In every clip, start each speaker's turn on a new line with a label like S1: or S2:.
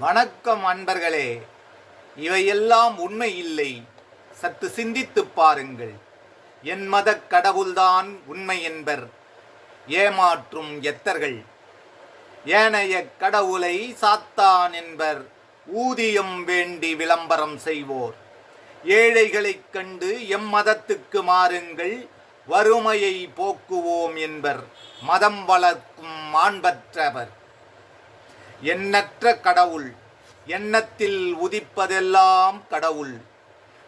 S1: வணக்கம் அன்பர்களே. இவையெல்லாம் உண்மை இல்லை. சற்று சிந்தித்துப் பாருங்கள். என் மதக் கடவுள்தான் உண்மை என்பர். ஏமாற்றும் எத்தர்கள். ஏனைய கடவுளை சாத்தான் என்பர். ஊதியம் வேண்டி விளம்பரம் செய்வோர். ஏழைகளைக் கண்டு எம் மதத்துக்கு மாறுங்கள். வறுமையை போக்குவோம் என்பர். மதம் வளர்க்கும் மாண்பற்றவர் எண்ணற்ற கடவுள். எண்ணத்தில் உதிப்பதெல்லாம் கடவுள்.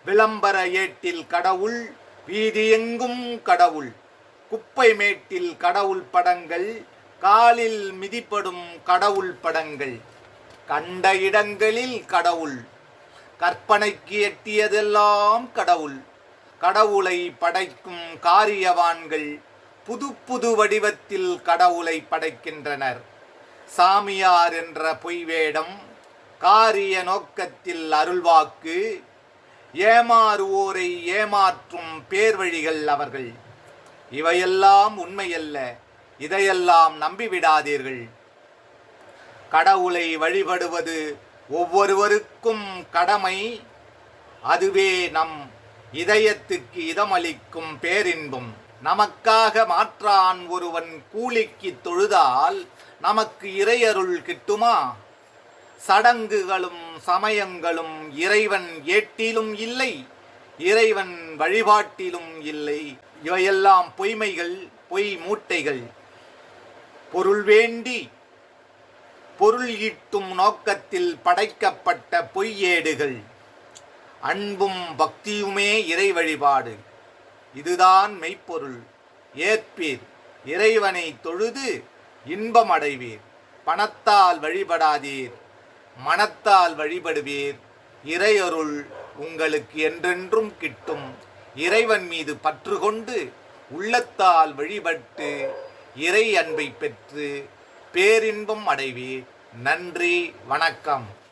S1: விளம்பர ஏட்டில் கடவுள் வீதியெங்கும் கடவுள். குப்பை மேட்டில் கடவுள் படங்கள் காலில் மிதிப்படும் கடவுள் படங்கள். கண்ட இடங்களில் கடவுள். கற்பனைக்கு எட்டியதெல்லாம் கடவுள். கடவுளை படைக்கும் காரியவான்கள் புது புது வடிவத்தில் கடவுளை படைக்கின்றனர். சாமியார் என்ற பொய் வேடம் காரிய நோக்கத்தில் அருள்வாக்கு ஏமாறுவோரை ஏமாற்றும் பேர்வழிகள் அவர்கள். இவையெல்லாம் உண்மையல்ல இதையெல்லாம் நம்பிவிடாதீர்கள். கடவுளை வழிபடுவது ஒவ்வொருவருக்கும் கடமை அதுவே நம் இதயத்துக்கு இதமளிக்கும் பேரின்பம். நமக்காக மாற்றான் ஒருவன் கூலிக்கு தொழுதால் நமக்கு இறையருள் கிட்டுமா? சடங்குகளும் சமயங்களும் இறைவன் ஏட்டிலும் இல்லை இறைவன் வழிபாட்டிலும் இல்லை. இவையெல்லாம் பொய்மைகள் பொய் மூட்டைகள். பொருள் வேண்டி பொருள் ஈட்டும் நோக்கத்தில் படைக்கப்பட்ட பொய்யேடுகள். அன்பும் பக்தியுமே இறை வழிபாடு. இதுதான் மெய்ப்பொருள். ஏற்பீர். இறைவனை தொழுது இன்பம் அடைவீர் பணத்தால் வழிபடாதீர். மனத்தால் வழிபடுவீர். இறையருள் உங்களுக்கு என்றென்றும் கிட்டும். இறைவன் மீது பற்று கொண்டு உள்ளத்தால் வழிபட்டு இறை அன்பை பெற்று பேரின்பம் அடைவீர். நன்றி வணக்கம்.